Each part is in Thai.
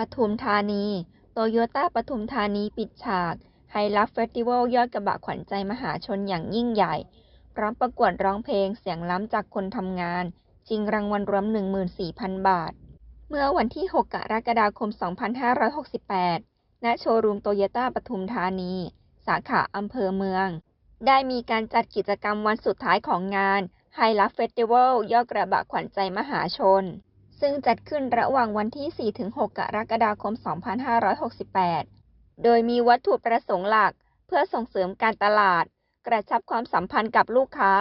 ปทุมธานี โตโยต้าปทุมธานีปิดฉากไฮลักเฟสติวัลยอดกระบะขวัญใจมหาชนอย่างยิ่งใหญ่ พร้อมประกวดร้องเพลงเสียงล้ำจากคนทำงานชิงรางวัลรวม 14,000 บาท เมื่อวันที่ 6 กรกฎาคม 2568 ณ โชว์รูมโตโยต้าปทุมธานี สาขาอำเภอเมือง ได้มีการจัดกิจกรรมวันสุดท้ายของงานไฮลักเฟสติวัลยอดกระบะขวัญใจมหาชน ซึ่งจัดขึ้นระหว่างวันที่ 4-6 กรกฎาคม 2568 โดยมีวัตถุประสงค์หลัก เพื่อส่งเสริมการตลาด กระชับความสัมพันธ์กับลูกค้า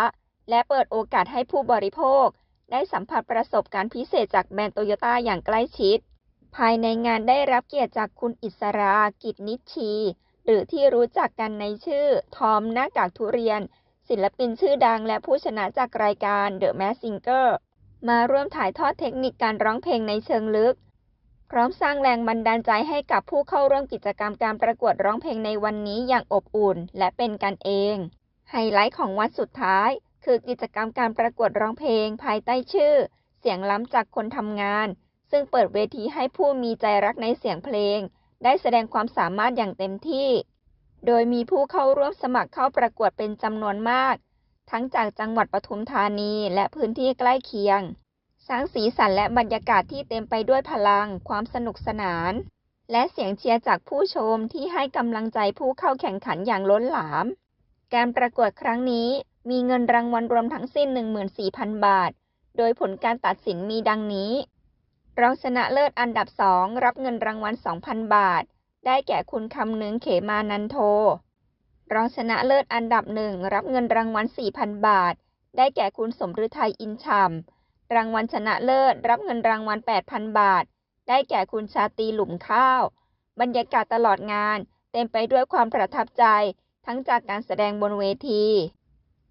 และเปิดโอกาสให้ผู้บริโภค ได้สัมผัสประสบการณ์พิเศษจากแบรนด์โตโยต้าอย่างใกล้ชิด ภายในงานได้รับเกียรติจากคุณอิสรากิจนิชชี หรือที่รู้จักกันในชื่อ ทอมหน้ากากทุเรียน ศิลปินชื่อดังและผู้ชนะจากรายการ The Mask Singer มาร่วมถ่ายทอดเทคนิคการร้องเพลงในเชิงลึก พร้อมสร้างแรงบันดาลใจให้กับผู้เข้าร่วมกิจกรรมการประกวดร้องเพลงในวันนี้อย่างอบอุ่น และเป็นกันเอง ไฮไลท์ของวันสุดท้าย คือกิจกรรมการประกวดร้องเพลง ภายใต้ชื่อ เสียงล้ำจากคนทำงาน ซึ่งเปิดเวทีให้ผู้มีใจรักในเสียงเพลง ได้แสดงความสามารถอย่างเต็มที่ โดยมีผู้เข้าร่วมสมัครเข้าประกวดเป็นจำนวนมาก ทั้งจากจังหวัดปทุมธานีและพื้นที่ใกล้เคียง สร้างสีสันและบรรยากาศที่เต็มไปด้วยพลัง ความสนุกสนาน และเสียงเชียร์จากผู้ชมที่ให้กำลังใจผู้เข้าแข่งขันอย่างล้นหลาม การประกวดครั้งนี้มีเงินรางวัลรวมทั้งสิ้น 14,000 บาท โดยผลการตัดสินมีดังนี้รองชนะเลิศอันดับ2รับเงินรางวัล 2,000 บาท ได้แก่คุณคำนึงเขมานันโท รองชนะเลิศอันดับหนึ่งรับเงินรางวัล 4,000 บาท ได้แก่คุณสมฤทัยอินฉ่ำรางวัลชนะเลิศรับเงินรางวัล 8,000 บาท ได้แก่คุณชาตีหลุมข้าว บรรยากาศตลอดงาน เต็มไปด้วยความประทับใจ ทั้งจากการแสดงบนเวที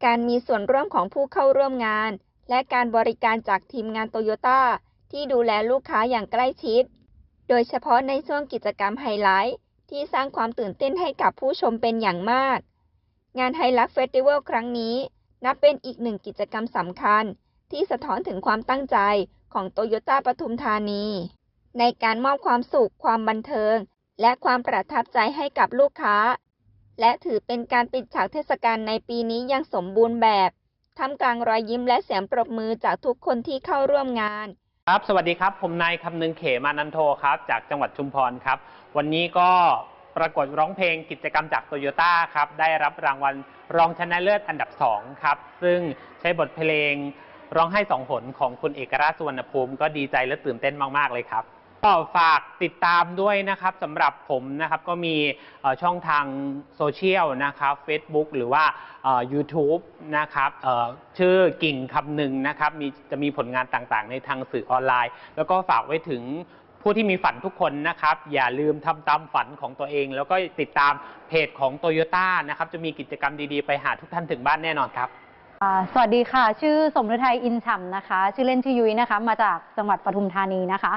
การมีส่วนร่วมของผู้เข้าร่วมงาน และการบริการจากทีมงานโตโยต้าที่ดูแลลูกค้าอย่างใกล้ชิด โดยเฉพาะในช่วงกิจกรรมไฮไลท์ ที่สร้างความตื่นเต้นให้กับผู้ชมเป็นอย่างมาก งานไฮลักเฟสติวัลครั้งนี้ นับเป็นอีกหนึ่งกิจกรรมสำคัญ ที่สะท้อนถึงความตั้งใจของโตโยต้าปทุมธานี ในการมอบความสุข ความบันเทิง และความประทับใจให้กับลูกค้า และถือเป็นการปิดฉากเทศกาลในปีนี้อย่างสมบูรณ์แบบท่ามกลางรอยยิ้มและเสียงปรบมือจากทุกคนที่เข้าร่วมงาน ครับสวัสดีครับ ผมนายคำนึงเขมานันโทครับ จากจังหวัดชุมพรครับ วันนี้ก็ประกวดร้องเพลงกิจกรรมจากโตโยต้าครับ ได้รับรางวัลรองชนะเลิศอันดับ 2 ครับ ซึ่งใช้บทเพลงร้องให้สองหนของคุณเอกราชสุวรรณภูมิ ก็ดีใจและตื่นเต้นมาก ๆ เลยครับ ก็ฝากติดตามด้วยนะครับสำหรับผมนะครับก็มีเอ่อช่องทางโซเชียลนะครับ Facebook หรือว่าเอ่อ YouTube นะครับเอ่อชื่อกิ่งคำหนึ่งนะครับมีจะมีผลงานต่างๆ ในทางสื่อออนไลน์ แล้วก็ฝากไว้ถึงผู้ที่มีฝันทุกคนนะครับ อย่าลืมทำตามฝันของตัวเอง แล้วก็ติดตามเพจของ t o y ยต้นะครับจะมีกิจกรรมดีๆ ไปหาทุกท่านถึงบ้านแน่นอนครับ อ่าสวัสดีค่ะ ชื่อสมฤทัยอินฉ่ำนะคะ ชื่อเล่นชื่อยุ้ยนะคะ มาจากจังหวัดปทุมธานีนะคะ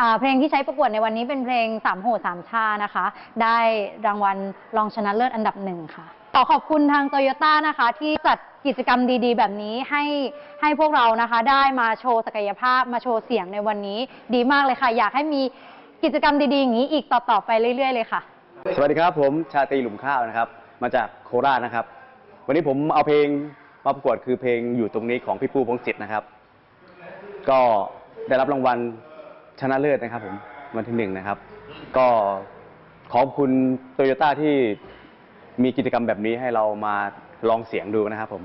อ่าเพลงที่ใช้ประกวดในวันนี้เป็นเพลงสามโหดสามชานะคะ ได้รางวัลรองชนะเลิศอันดับหนึ่งค่ะ ขอขอบคุณทางโตโยต้านะคะ ที่จัดกิจกรรมดีๆ แบบนี้ให้ให้พวกเรานะคะ ได้มาโชว์ศักยภาพมาโชว์เสียงในวันนี้ ดีมากเลยค่ะ อยากให้มีกิจกรรมดีๆอย่างนี้อีกต่อๆไปเรื่อยๆเลยค่ะ สวัสดีครับผมชาตรีหลุมข้าวนะครับ มาจากโคราชนะครับ วันนี้ผมเอาเพลง มาประกวดคือเพลงอยู่ตรงนี้ของพี่ปูพงศิษฐ์นะครับ ก็ได้รับรางวัลชนะเลิศนะครับ ผมวันที่หนึ่งนะครับ ก็ขอบคุณโตโยต้าที่มีกิจกรรมแบบนี้ให้เรามาลองเสียงดูนะครับผม